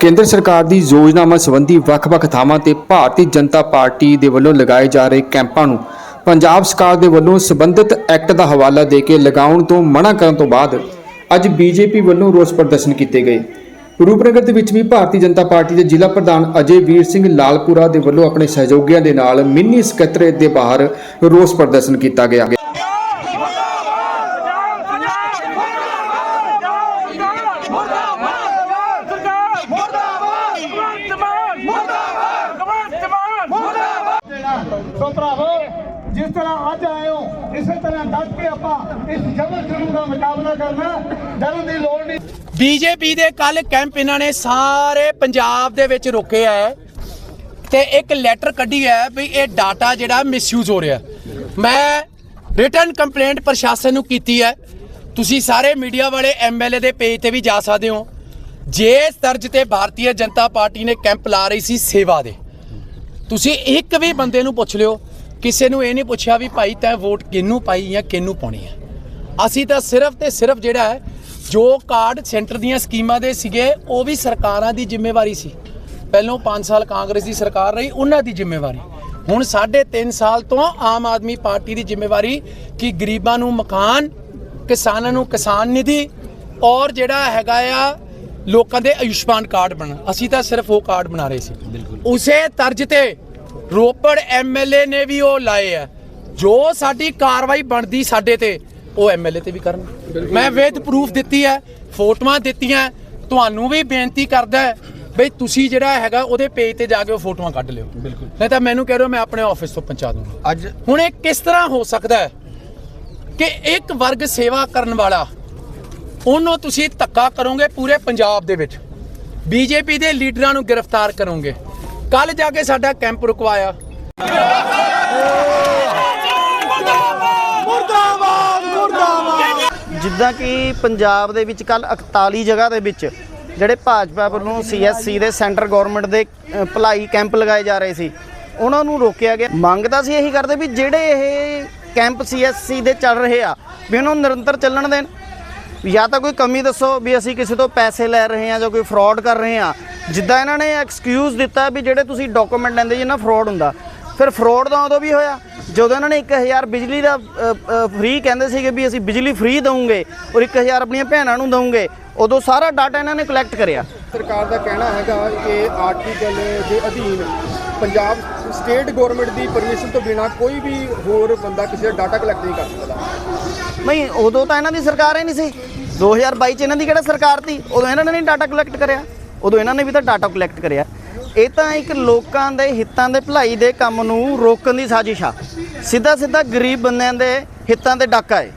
ਕੇਂਦਰ ਸਰਕਾਰ ਦੀ ਯੋਜਨਾਵਾਂ ਸੰਬੰਧੀ ਵੱਖ-ਵੱਖ ਥਾਵਾਂ ਤੇ ਭਾਰਤੀ ਜਨਤਾ ਪਾਰਟੀ ਦੇ ਵੱਲੋਂ ਲਗਾਏ ਜਾ ਰਹੇ ਕੈਂਪਾਂ ਨੂੰ ਪੰਜਾਬ ਸਰਕਾਰ ਦੇ ਵੱਲੋਂ ਸੰਬੰਧਿਤ ਐਕਟ ਦਾ ਹਵਾਲਾ ਦੇ ਕੇ ਲਗਾਉਣ ਤੋਂ ਮਨਾ ਕਰਨ ਤੋਂ ਬਾਅਦ ਅੱਜ ਬੀਜੇਪੀ ਵੱਲੋਂ ਰੋਸ ਪ੍ਰਦਰਸ਼ਨ ਕੀਤੇ ਗਏ। ਰੂਪਨਗਰ ਦੇ ਵਿੱਚ ਵੀ ਭਾਰਤੀ ਜਨਤਾ ਪਾਰਟੀ ਦੇ ਜ਼ਿਲ੍ਹਾ ਪ੍ਰਧਾਨ ਅਜੇ ਵੀਰ ਸਿੰਘ ਲਾਲਪੁਰਾ ਦੇ ਵੱਲੋਂ ਆਪਣੇ ਸਹਿਯੋਗੀਆਂ ਦੇ ਨਾਲ ਮਿੰਨੀ ਸਕੱਤਰੇਤ ਦੇ ਬਾਹਰ ਰੋਸ ਪ੍ਰਦਰਸ਼ਨ ਕੀਤਾ ਗਿਆ। ਸੋ ਭਰਾਵੋ, ਜਿਸ ਤਰ੍ਹਾਂ ਅੱਜ ਆਏ ਹੋ, ਇਸੇ ਤਰ੍ਹਾਂ ਡਟ ਕੇ ਆਪਾਂ ਇਸ ਜਬਰ ਜੁਲਮ ਦਾ ਮੁਕਾਬਲਾ ਕਰਨਾ, ਡਰਨ ਦੀ ਲੋੜ ਨਹੀਂ। ਬੀਜੇਪੀ ਦੇ ਕੱਲ ਕੈਂਪ ਇਹਨਾਂ ਨੇ ਸਾਰੇ ਪੰਜਾਬ ਦੇ ਵਿੱਚ ਰੋਕੇ ਹੈ ਤੇ ਇੱਕ ਲੈਟਰ ਕੱਢੀ ਹੈ ਵੀ ਇਹ ਡਾਟਾ ਜਿਹੜਾ ਮਿਸਯੂਜ਼ ਹੋ ਰਿਹਾ। ਮੈਂ ਰਿਟਰਨ ਕੰਪਲੇਂਟ ਪ੍ਰਸ਼ਾਸਨ ਨੂੰ ਕੀਤੀ ਹੈ। ਤੁਸੀਂ ਸਾਰੇ ਮੀਡੀਆ ਵਾਲੇ ਐਮਐਲਏ ਦੇ ਪੇਜ ਤੇ ਵੀ ਜਾ ਸਕਦੇ ਹੋ। ਜੇ ਤਰਜ ਤੇ ਭਾਰਤੀ ਜਨਤਾ ਪਾਰਟੀ ਨੇ ਕੈਂਪ ਲਾ ਰਹੀ ਸੀ ਸੇਵਾ ਦੇ। ਤੁਸੀਂ ਇੱਕ ਵੀ ਬੰਦੇ ਨੂੰ ਪੁੱਛ ਲਿਓ, ਕਿਸੇ ਨੂੰ ਇਹ ਨਹੀਂ ਪੁੱਛਿਆ ਵੀ ਭਾਈ ਤੈਂ ਵੋਟ ਕਿਹਨੂੰ ਪਾਈ ਜਾਂ ਕਿਹਨੂੰ ਪਾਉਣੀ ਹੈ। ਅਸੀਂ ਤਾਂ ਸਿਰਫ ਤੇ ਸਿਰਫ ਜਿਹੜਾ ਹੈ ਜੋ ਕਾਰਡ ਸੈਂਟਰ ਦੀਆਂ ਸਕੀਮਾਂ ਦੇ ਸੀਗੇ ਉਹ ਵੀ ਸਰਕਾਰਾਂ ਦੀ ਜ਼ਿੰਮੇਵਾਰੀ ਸੀ। ਪਹਿਲੋਂ 5 ਸਾਲ ਕਾਂਗਰਸ ਦੀ ਸਰਕਾਰ ਰਹੀ ਉਹਨਾਂ ਦੀ ਜ਼ਿੰਮੇਵਾਰੀ। ਹੁਣ ਸਾਢੇ 3 ਸਾਲ ਤੋਂ ਆਮ ਆਦਮੀ ਪਾਰਟੀ ਦੀ ਜ਼ਿੰਮੇਵਾਰੀ ਕਿ ਗਰੀਬਾਂ ਨੂੰ ਮਕਾਨ ਕਿਸਾਨਾਂ ਨੂੰ ਕਿਸਾਨ ਨਿਧੀ ਔਰ ਜਿਹੜਾ ਹੈਗਾ ਆ ਲੋਕਾਂ ਦੇ ਆਯੁਸ਼ਮਾਨ ਕਾਰਡ ਬਣ ਅਸੀਂ ਤਾਂ ਸਿਰਫ ਉਹ ਕਾਰਡ ਬਣਾ ਰਹੇ ਸੀ। ਉਸੇ ਤਰਜ ਤੇ ਰੋਪੜ ਐਮਐਲਏ ਨੇ ਵੀ ਉਹ ਲਾਏ ਆ। ਜੋ ਸਾਡੀ ਕਾਰਵਾਈ ਬਣਦੀ ਸਾਡੇ ਤੇ ਉਹ ਐਮਐਲਏ ਤੇ ਵੀ ਕਰਨ। ਮੈਂ ਵਿਦ ਪ੍ਰੂਫ ਦਿੱਤੀ ਹੈ ਫੋਟੋਆਂ ਦਿੱਤੀਆਂ ਤੁਹਾਨੂੰ ਵੀ ਬੇਨਤੀ ਕਰਦਾ ਬਈ ਤੁਸੀਂ ਜਿਹੜਾ ਹੈਗਾ ਉਹਦੇ ਪੇਜ ਤੇ ਜਾ ਕੇ ਉਹ ਫੋਟੋਆਂ ਕੱਢ ਲਿਓ। ਬਿਲਕੁਲ। ਨਹੀਂ ਤਾਂ ਮੈਨੂੰ ਕਹਿ ਰਹੇ ਹੋ ਮੈਂ ਆਪਣੇ ਆਫਿਸ ਤੋਂ ਪਹੁੰਚਾ ਦੂੰਗਾ। ਅੱਜ ਹੁਣ ਇਹ ਕਿਸ ਤਰ੍ਹਾਂ ਹੋ ਸਕਦਾ ਹੈ ਕਿ ਇੱਕ ਵਰਗ ਸੇਵਾ ਕਰਨ ਵਾਲਾ ਉਹਨੂੰ ਤੁਸੀਂ ਧੱਕਾ ਕਰੋਗੇ ਪੂਰੇ ਪੰਜਾਬ ਦੇ ਵਿੱਚ। ਬੀਜੇਪੀ ਦੇ ਲੀਡਰਾਂ ਨੂੰ ਗ੍ਰਿਫਤਾਰ ਕਰੋਗੇ। ਕੱਲ ਜਾ ਕੇ ਸਾਡਾ ਕੈਂਪ ਰੁਕਵਾਇਆ। ਜਿੱਦਾਂ ਕਿ ਪੰਜਾਬ ਦੇ ਵਿੱਚ ਕੱਲ 41 ਜਗ੍ਹਾ ਦੇ ਵਿੱਚ ਜਿਹੜੇ ਭਾਜਪਾ ਵੱਲੋਂ ਸੀਐਸਸੀ ਦੇ ਸੈਂਟਰ ਗਵਰਨਮੈਂਟ ਦੇ ਭਲਾਈ ਕੈਂਪ ਲਗਾਏ ਜਾ ਰਹੇ ਸੀ, ਉਹਨਾਂ ਨੂੰ ਰੋਕਿਆ ਗਿਆ। ਮੰਗ ਤਾਂ ਸੀ ਇਹੀ ਕਰਦੇ ਵੀ ਜਿਹੜੇ ਇਹ ਕੈਂਪ ਸੀਐਸਸੀ ਦੇ ਚੱਲ ਰਹੇ ਆ, ਵੀ ਉਹਨਾਂ ਨੂੰ ਨਿਰੰਤਰ ਚੱਲਣ ਦੇਣ। ਜਾਂ ਤਾਂ ਕੋਈ ਕਮੀ ਦੱਸੋ ਵੀ ਅਸੀਂ ਕਿਸੇ ਤੋਂ ਪੈਸੇ ਲੈ ਰਹੇ ਹਾਂ ਜਾਂ ਕੋਈ ਫਰਾਡ ਕਰ ਰਹੇ ਹਾਂ ਜਿੱਦਾਂ ਇਹਨਾਂ ਨੇ ਐਕਸਕਿਊਜ਼ ਦਿੱਤਾ ਵੀ ਜਿਹੜੇ ਤੁਸੀਂ ਡਾਕੂਮੈਂਟ ਲੈਂਦੇ ਜੀ ਨਾ ਫਰਾਡ ਹੁੰਦਾ। ਫਿਰ ਫਰਾਡ ਤਾਂ ਉਦੋਂ ਵੀ ਹੋਇਆ। ਜਦੋਂ ਇਹਨਾਂ ਨੇ 1000 ਬਿਜਲੀ ਦਾ ਫ੍ਰੀ ਕਹਿੰਦੇ ਸੀਗੇ ਵੀ ਅਸੀਂ ਬਿਜਲੀ ਫ੍ਰੀ ਦਵਾਂਗੇ ਔਰ 1000 ਆਪਣੀਆਂ ਭੈਣਾਂ ਨੂੰ ਦਵਾਂਗੇ ਉਦੋਂ ਸਾਰਾ ਡਾਟਾ ਇਹਨਾਂ ਨੇ ਕਲੈਕਟ ਕਰਿਆ। ਸਰਕਾਰ ਦਾ ਕਹਿਣਾ ਹੈਗਾ ਕਿ ਆਰਟੀਕਲ ਦੇ ਅਧੀਨ ਪੰਜਾਬ ਸਟੇਟ ਗਵਰਨਮੈਂਟ ਦੀ ਪਰਮਿਸ਼ਨ ਤੋਂ ਬਿਨਾ ਕੋਈ ਵੀ ਹੋਰ ਬੰਦਾ ਕਿਸੇ ਦਾ ਡਾਟਾ ਕਲੈਕਟ ਨਹੀਂ ਕਰ ਸਕਦਾ। ਨਹੀਂ ਉਦੋਂ ਤਾਂ ਇਹਨਾਂ ਦੀ ਸਰਕਾਰ ਹੀ ਨਹੀਂ ਸੀ। 2022 ਚ ਇਹਨਾਂ ਦੀ ਕਿਹੜਾ ਸਰਕਾਰ ਸੀ? ਉਦੋਂ ਇਹਨਾਂ ਨੇ ਨਹੀਂ ਡਾਟਾ ਕਲੈਕਟ ਕਰਿਆ। ਉਦੋਂ ਇਹਨਾਂ ਨੇ ਵੀ ਤਾਂ ਡਾਟਾ ਕਲੈਕਟ ਕਰਿਆ। ਇਹ ਤਾਂ ਇੱਕ ਲੋਕਾਂ ਦੇ ਹਿੱਤਾਂ ਦੇ ਭਲਾਈ ਦੇ ਕੰਮ ਨੂੰ ਰੋਕਣ ਦੀ ਸਾਜ਼ਿਸ਼ ਆ। ਸਿੱਧਾ ਸਿੱਧਾ ਗਰੀਬ ਬੰਦਿਆਂ ਦੇ ਹਿੱਤਾਂ ਤੇ ਡਾਕਾ ਹੈ